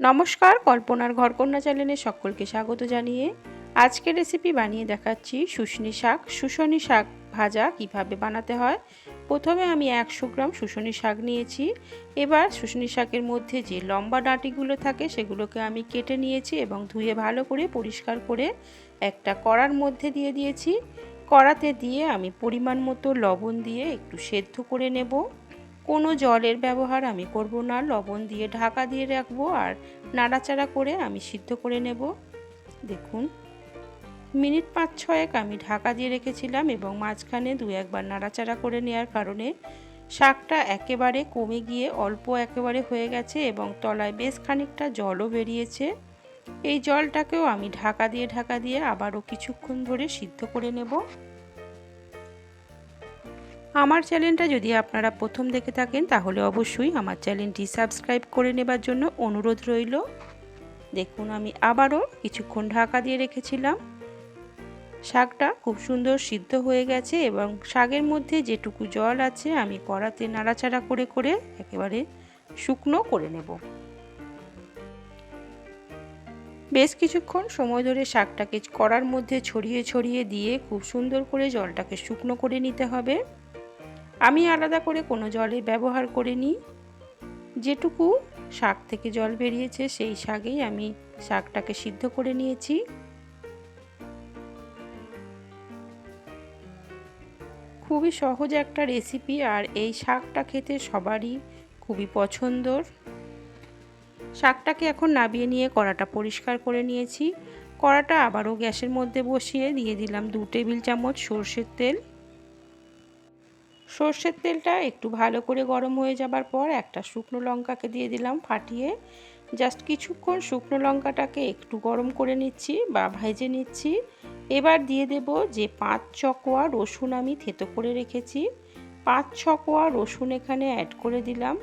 নমস্কার, কল্পনার ঘরকন্যা চ্যানেলে সকলকে স্বাগত জানিয়ে আজকে রেসিপি বানিয়ে দেখাচ্ছি শুশনি শাক। শুশনি শাক ভাজা কীভাবে বানাতে হয়? প্রথমে আমি একশো গ্রাম শুশনি শাক নিয়েছি। এবার শুশনি শাকের মধ্যে যে লম্বা ডাঁটিগুলো থাকে সেগুলোকে আমি কেটে নিয়েছি এবং ধুয়ে ভালো করে পরিষ্কার করে একটা কড়ার মধ্যে দিয়ে দিয়েছি। কড়াতে দিয়ে আমি পরিমাণ মতো লবণ দিয়ে একটু সেদ্ধ করে নেব। কোনো জলের ব্যবহার আমি করব না, লবণ দিয়ে ঢাকা দিয়ে রাখব আর নাড়াচাড়া করে আমি সিদ্ধ করে নেব। দেখুন, মিনিট পাঁচ ছয়েক আমি ঢাকা দিয়ে রেখেছিলাম এবং মাঝখানে দু একবার নাড়াচাড়া করে নেওয়ার কারণে শাকটা একেবারে কমে গিয়ে অল্প একেবারে হয়ে গেছে এবং তলায় বেশ খানিকটা জলও বেরিয়েছে। এই জলটাকেও আমি ঢাকা দিয়ে ঢাকা দিয়ে আবারও কিছুক্ষণ ধরে সিদ্ধ করে নেব। আমার চ্যানেলটা যদি আপনারা প্রথম দেখে থাকেন, তাহলে অবশ্যই আমার চ্যানেলটি সাবস্ক্রাইব করে নেবার জন্য অনুরোধ রইল। দেখুন, আমি আবারও কিছুক্ষণ ঢাকা দিয়ে রেখেছিলাম। শাকটা খুব সুন্দর সিদ্ধ হয়ে গেছে এবং শাকের মধ্যে যেটুকু জল আছে, আমি কড়াতে নাড়াচাড়া করে করে একেবারে শুকনো করে নেব। বেশ কিছুক্ষণ সময় ধরে শাকটাকে কড়ার মধ্যে ছড়িয়ে ছড়িয়ে দিয়ে খুব সুন্দর করে জলটাকে শুকনো করে নিতে হবে। আমি আলাদা করে কোনো জলের ব্যবহার করিনি। যেটুকু শাক থেকে জল বেরিয়েছে, সেই শাকেই আমি শাকটাকে সিদ্ধ করে নিয়েছি। খুবই সহজ একটা রেসিপি আর এই শাকটা খেতে সবারই খুবই পছন্দর। শাকটাকে এখন নাবিয়ে নিয়ে কড়াটা পরিষ্কার করে নিয়েছি। কড়াটা আবারও গ্যাসের মধ্যে বসিয়ে দিয়ে দিলাম দু টেবিল চামচ সর্ষের তেল। সর্ষের তেলটা একটু ভালো করে গরম হয়ে যাবার পর একটা শুকনো লঙ্কাকে দিয়ে দিলাম ফাটিয়ে। জাস্ট কিছুক্ষণ শুকনো লঙ্কাটাকে একটু গরম করে নিচ্ছি বা ভেজে নিচ্ছি। এবার দিয়ে দেব যে পাঁচ চকোয়া রসুন আমি থেতো করে রেখেছি। পাঁচ ছকোয়া রসুন এখানে অ্যাড করে দিলাম।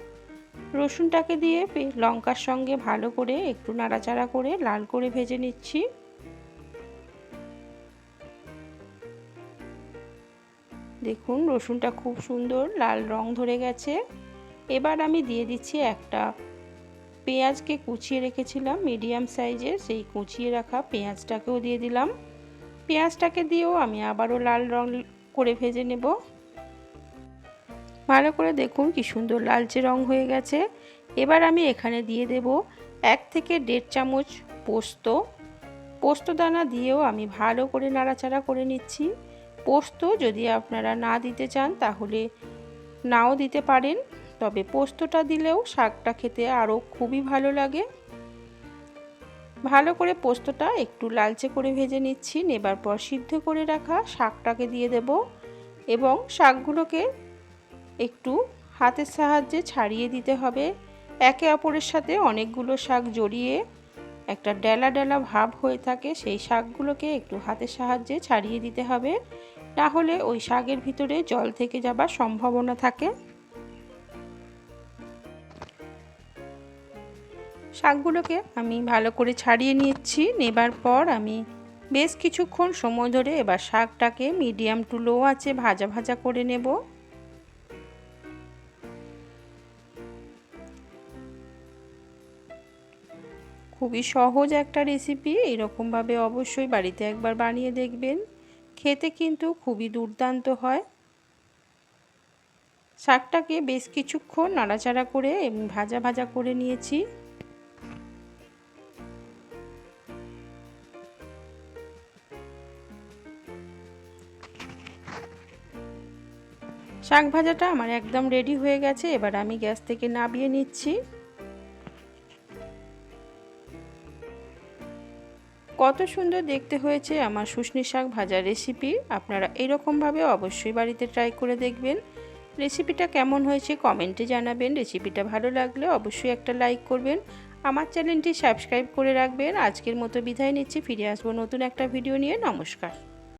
রসুনটাকে দিয়ে লঙ্কার সঙ্গে ভালো করে একটু নাড়াচাড়া করে লাল করে ভেজে নিচ্ছি। দেখুন, রসুনটা খুব সুন্দর লাল রং ধরে গেছে। এবার আমি দিয়ে দিচ্ছি একটা পেঁয়াজকে কুচিয়ে রেখেছিলাম, মিডিয়াম সাইজের, সেই কুচিয়ে রাখা পেঁয়াজটাকেও দিয়ে দিলাম। পেঁয়াজটাকে দিয়েও আমি আবারও লাল রং করে ভেজে নেব। ভালো করে দেখুন কি সুন্দর লালচে রং হয়ে গেছে। এবার আমি এখানে দিয়ে দেব এক থেকে দেড় চামচ পোস্ত। পোস্ত দানা দিয়েও আমি ভালো করে নাড়াচাড়া করে নিচ্ছি। পোস্ত যদি আপনারা না দিতে চান, তাহলে নাও দিতে পারেন। তবে পোস্তটা দিলেও শাকটা খেতে আরও খুবই ভালো লাগে। ভালো করে পোস্তটা একটু লালচে করে ভেজে নিচ্ছি। নেবার পর সিদ্ধ করে রাখা শাকটাকে দিয়ে দেব এবং শাকগুলোকে একটু হাতের সাহায্যে ছাড়িয়ে দিতে হবে। একে অপরের সাথে অনেকগুলো শাক জড়িয়ে একটা ডেলা ডেলা ভাব হয়ে থাকে, সেই শাকগুলোকে একটু হাতের সাহায্যে ছাড়িয়ে দিতে হবে। না হলে ওই শাকের ভিতরে জল থেকে যাবার সম্ভাবনা থাকে? শাকগুলোকে আমি ভালো করে ছাড়িয়ে নিচ্ছি, নেবার পর আমি বেশ কিছুক্ষণ সময় ধরে এবার শাকটাকে মিডিয়াম টু লো আছে ভাজা ভাজা করে নেব। খুবই সহজ একটা রেসিপি এরকমভাবে অবশ্যই বাড়িতে একবার বানিয়ে দেখবেন। খেতে কিন্তু খুবই দুর্দান্ত হয়। শাকটাকে বেশ কিছুক্ষণ নাড়াচাড়া করে এবং ভাজা ভাজা করে নিয়েছি। শাক ভাজাটা আমার একদম রেডি হয়ে গেছে। এবার আমি গ্যাস থেকে নাবিয়ে নিচ্ছি। কত সুন্দর দেখতে হয়েছে আমার শুশনি শাক ভাজার রেসিপি আপনারা এরকমভাবে অবশ্যই বাড়িতে ট্রাই করে দেখবেন। রেসিপিটা কেমন হয়েছে কমেন্টে জানাবেন। রেসিপিটা ভালো লাগলে অবশ্যই একটা লাইক করবেন। আমার চ্যানেলটি সাবস্ক্রাইব করে রাখবেন। আজকের মতো বিদায় নিচ্ছি। ফিরে আসব নতুন একটা ভিডিও নিয়ে। নমস্কার।